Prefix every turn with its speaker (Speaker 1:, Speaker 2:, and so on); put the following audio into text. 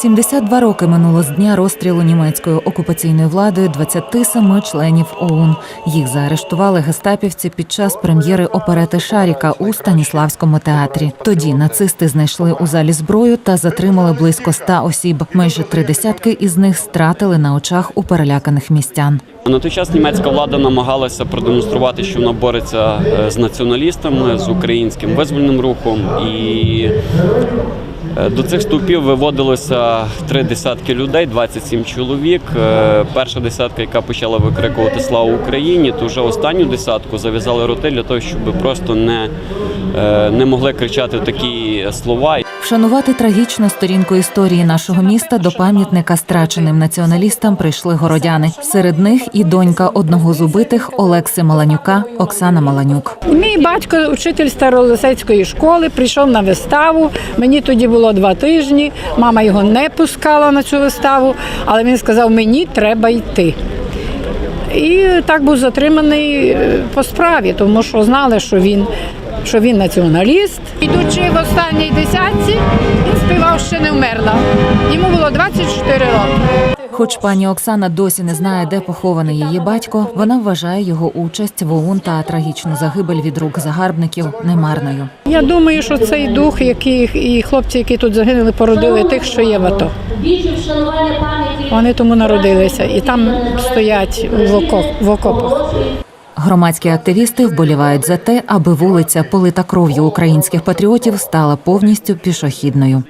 Speaker 1: 72 роки минуло з дня розстрілу німецькою окупаційною владою 27 членів ОУН. Їх заарештували гестапівці під час прем'єри оперети Шаріка у Станіславському театрі. Тоді нацисти знайшли у залі зброю та затримали близько ста осіб. Майже три десятки із них стратили на очах у переляканих містян.
Speaker 2: На той час німецька влада намагалася продемонструвати, що вона бореться е, з націоналістами, з українським визвольним рухом. І до цих стовпів виводилося три десятки людей, 27 чоловік. Е, Перша десятка, яка почала викрикувати Слава Україні, то вже останню десятку зав'язали роти для того, щоб просто не, е, не могли кричати такі слова.
Speaker 1: Вшанувати трагічну сторінку історії нашого міста до пам'ятника страченим націоналістам прийшли городяни. Серед них і донька одного з убитих Олекси Маланюка Оксана Маланюк.
Speaker 3: Мій батько, учитель старолисецької школи, прийшов на виставу. Мені тоді було два тижні. Мама його не пускала на цю виставу, але він сказав, мені треба йти. І так був затриманий е, по справі, тому що знали, що він, що він націоналіст. Йдучи в останній десятці, він співав ще не вмерла. Йому було 24 роки.
Speaker 1: Хоч пані Оксана досі не знає, де похований її батько, вона вважає його участь в ОУН та трагічну загибель від рук загарбників немарною.
Speaker 3: Я думаю, що цей дух, який і хлопці, які тут загинули, породили тих, що є в АТО. Вони тому народилися і там стоять в окопах.
Speaker 1: Громадські активісти вболівають за те, аби вулиця, полита кров'ю українських патріотів, стала повністю пішохідною.